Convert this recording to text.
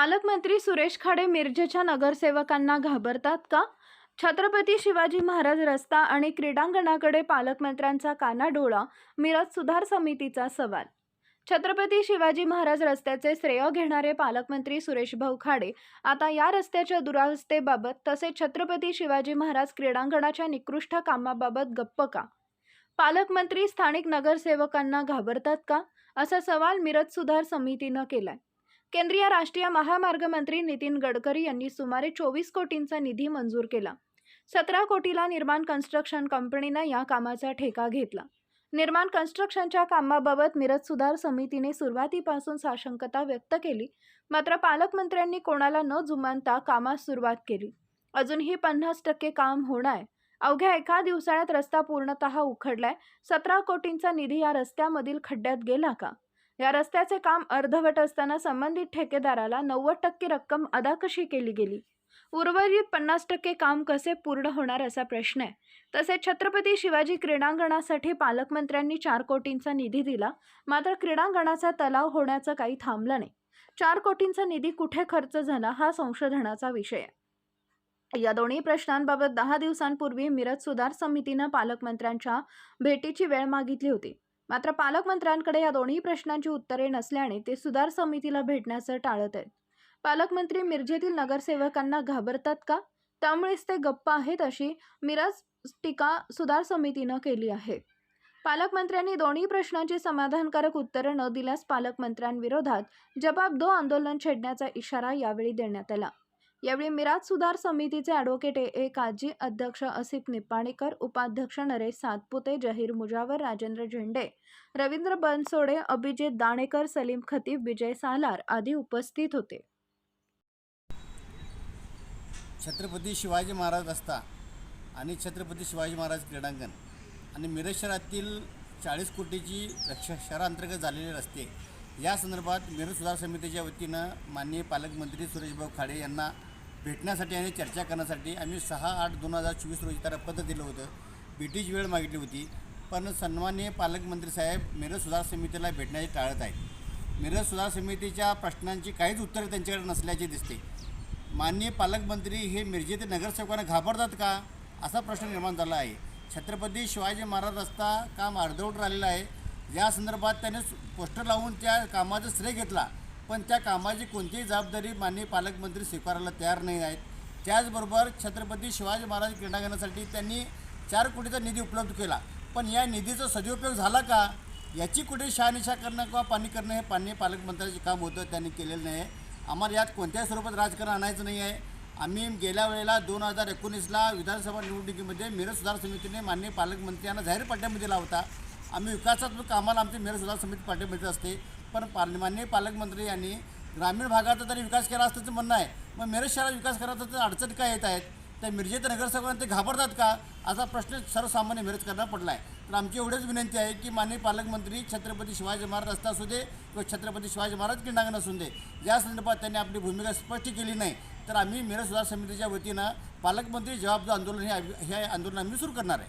पालकमंत्री सुरेश खाडे मिरजेच्या नगरसेवकांना घाबरतात का? छत्रपती शिवाजी महाराज रस्ता आणि क्रीडांगणाकडे पालकमंत्र्यांचा कानाडोळा मिरज सुधार समितीचा सवाल. छत्रपती शिवाजी महाराज रस्त्याचे श्रेय घेणारे पालकमंत्री सुरेश भाऊ खाडे आता या रस्त्याच्या दुरावस्थेबाबत तसेच छत्रपती शिवाजी महाराज क्रीडांगणाच्या निकृष्ट कामाबाबत गप्प का? पालकमंत्री स्थानिक नगरसेवकांना घाबरतात का? असा सवाल मिरज सुधार समितीनं केलाय. केंद्रीय राष्ट्रीय महामार्ग मंत्री नितीन गडकरी यांनी सुमारे चोवीस कोटींचा निधी मंजूर केला. सतरा कोटीला निर्माण कन्स्ट्रक्शन कंपनीनं या कामाचा ठेका घेतला. निर्माण कन्स्ट्रक्शनच्या कामाबाबत मिरज सुधार समितीने सुरुवातीपासून साशंकता व्यक्त केली मात्र पालकमंत्र्यांनी कोणाला न जुमानता कामास सुरुवात केली. अजूनही पन्नास टक्के काम होणार. अवघ्या एका दिवसाळ्यात रस्ता पूर्णतः उखडलाय. सतरा कोटींचा निधी या रस्त्यामधील खड्ड्यात गेला का? या रस्त्याचे काम अर्धवट असताना संबंधित ठेकेदाराला नव्वद टक्के रक्कम अदा कशी केली गेली? उर्वरित पन्नास टक्के काम कसे पूर्ण होणार असा प्रश्न आहे. तसेच छत्रपती शिवाजी क्रीडांगणासाठी पालकमंत्र्यांनी चार कोटींचा निधी दिला मात्र क्रीडांगणाचा तलाव होण्याचं काही थांबलं नाही. चार कोटींचा निधी कुठे खर्च झाला हा संशोधनाचा विषय आहे. या दोन्ही प्रश्नांबाबत दहा दिवसांपूर्वी मिरज सुधार समितीनं पालकमंत्र्यांच्या भेटीची वेळ मागितली होती. मात्र पालकमंत्र्यांकडे या दोन्ही प्रश्नांची उत्तरे नसल्याने ते सुधार समितीला भेटण्याचं टाळत आहेत. पालकमंत्री मिरजेतील नगरसेवकांना घाबरतात का? त्यामुळेच ते गप्प आहेत अशी मिरज टीका सुधार समितीनं केली आहे. पालकमंत्र्यांनी दोन्ही प्रश्नांची समाधानकारक उत्तरं न दिल्यास पालकमंत्र्यांविरोधात जबाब दो आंदोलन छेडण्याचा इशारा यावेळी देण्यात आला. यावेळी मिराज सुधार समितीचे ॲडव्होकेट ए. ए. काजी अध्यक्ष असिफ निपाणीकर उपाध्यक्ष नरेश सातपुते जहीर मुजावर राजेंद्र झेंडे रवींद्र बनसोडे अभिजित दाणेकर सलीम खतीब विजय सालार आदी उपस्थित होते. छत्रपती शिवाजी महाराज रस्ता आणि छत्रपती शिवाजी महाराज क्रीडांगण आणि मिरज शहरातील चाळीस कोटीची रक्षा शहरांतर्गत झालेले रस्ते या संदर्भात मिरज सुधार समितीच्या वतीनं माननीय पालकमंत्री सुरेशभाऊ खाडे यांना भेटण्यासाठी आणि चर्चा करण्यासाठी आम्ही सहा आठ दोन हजार चोवीस रोजी त्याला पत्र दिलं होतं. भेटीची वेळ मागितली होती. पण सन्माननीय पालकमंत्री साहेब मिरज सुधार समितीला भेटण्याचे टाळत आहेत. मिरज सुधार समितीच्या प्रश्नांची काहीच उत्तरे त्यांच्याकडे नसल्याचे दिसते. माननीय पालकमंत्री हे मिरजेतील नगरसेवकांना घाबरतात का? असा प्रश्न निर्माण झाला आहे. छत्रपती शिवाजी महाराज रस्ता काम अर्धवट राहिलेला आहे. या संदर्भात त्याने पोस्टर लावून त्या कामाचा श्रेय घेतला पण त्या कामाची कोणतीही जबाबदारी माननीय पालकमंत्री स्वीकारायला तयार नाही आहेत. त्याचबरोबर छत्रपती शिवाजी महाराज क्रीडांगणासाठी त्यांनी चार कोटीचा निधी उपलब्ध केला. पण या निधीचा सदुपयोग झाला का? याची कुठे शहानिशा करणं किंवा पाणी करणं हे पाणी पालकमंत्र्याचे काम होतं त्यांनी केलेलं नाही. आहे आम्हाला यात कोणत्याही स्वरूपात राजकारण आणायचं नाही आहे. आम्ही गेल्या वेळेला दोन हजार एकोणीसला विधानसभा निवडणुकीमध्ये मिरज सुधार समितीने माननीय पालकमंत्र्यांना जाहीर पाठिंबा दिला होता आम्ही विकासात्मक कामाला आमची मिरज सुधार समिती पाठिंबा असते. पण पाल माननीय पालकमंत्री यांनी ग्रामीण भागाचा तरी विकास केला असल्याचं म्हणणं आहे मग मिरज शहरात विकास करायचा तर अडचणी काय येत आहेत? त्या मिरजेत नगरसेवकांना ते घाबरतात का? असा प्रश्न सर्वसामान्य मिरजकरांना पडला आहे तर आमची एवढीच विनंती आहे की माननीय पालकमंत्री छत्रपती शिवाजी महाराज रस्ता असू दे किंवा छत्रपती शिवाजी महाराज क्रीडांगण असू दे या संदर्भात त्यांनी आपली भूमिका स्पष्ट केली नाही. तर आम्ही मिरज सुधार समितीच्या वतीनं पालकमंत्री जबाबदार आंदोलन हे हे आंदोलन आम्ही सुरू करणार आहे.